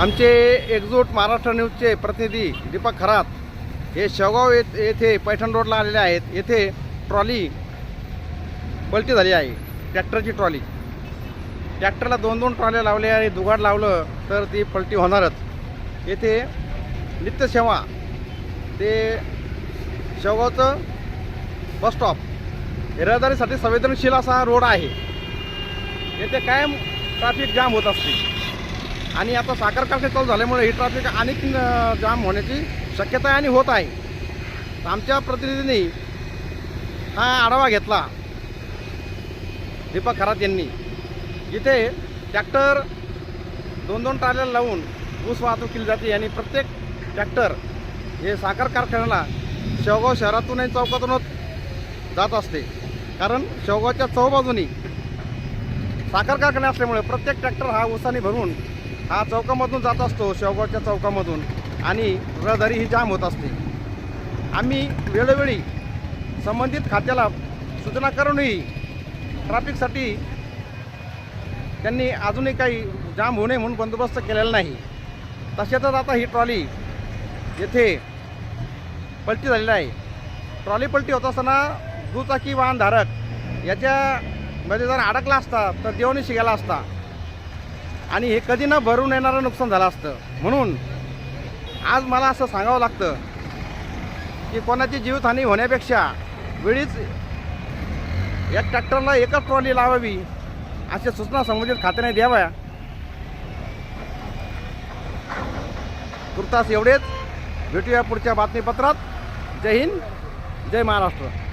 आमचे एकजूट महाराष्ट्र न्यूजचे प्रतिनिधी दीपक खरात हे शेवगाव येथे पैठण रोडला आलेले आहेत. येथे ट्रॉली पलटी झाली आहे. ट्रॅक्टरची ट्रॉली. ट्रॅक्टरला दोन दोन ट्रॉल्या लावल्या आणि दुगाड लावलं तर ती पलटी होणारच. येथे नित्यसेवा ते शेवगावचं बस स्टॉप. हे रहदारीसाठी संवेदनशील असा रोड आहे. येथे कायम ट्रॅफिक जाम होत असते. आणि आता साखर कारखाने चालू झाल्यामुळे ही ट्रॅफिक अनेक जाम होण्याची शक्यता आहे आणि होत आहे. आमच्या प्रतिनिधींनी हा आढावा घेतला. दीपक खरात यांनी. इथे ट्रॅक्टर दोन दोन ट्रॅलर लावून ऊस वाहतूक केली जाते आणि प्रत्येक ट्रॅक्टर हे साखर कारखान्याला शेवगाव शहरातूनही चौकातूनच जात असते. कारण शेवगावच्या चौबाजूनी साखर कारखाना असल्यामुळे प्रत्येक ट्रॅक्टर हा ऊसाने भरून हा चौकामधून जात असतो शेवगावच्या चौकामधून. आणि रहदारी ही जाम होत असते. आम्ही वेळोवेळी संबंधित खात्याला सूचना करूनही ट्रॅफिकसाठी त्यांनी अजूनही काही जाम होऊ नये म्हणून बंदोबस्त केलेला नाही. तशातच आता ही ट्रॉली येथे पलटी झालेली आहे. ट्रॉली पलटी होत असताना दुचाकी वाहनधारक याच्यामध्ये जर अडकला असता तर देवणी शिगायला असता. आणि हे कधी न भरून येणारं नुकसान झालं असतं. म्हणून आज मला असं सांगावं लागतं की कोणाची जीवितहानी होण्यापेक्षा वेळीच या ट्रॅक्टरला एकच ट्रॉली लावावी अशा सूचना संबंधित खात्याने द्याव्या. तुर्तास एवढेच. भेटूया पुढच्या बातमीपत्रात. जय हिंद जय महाराष्ट्र.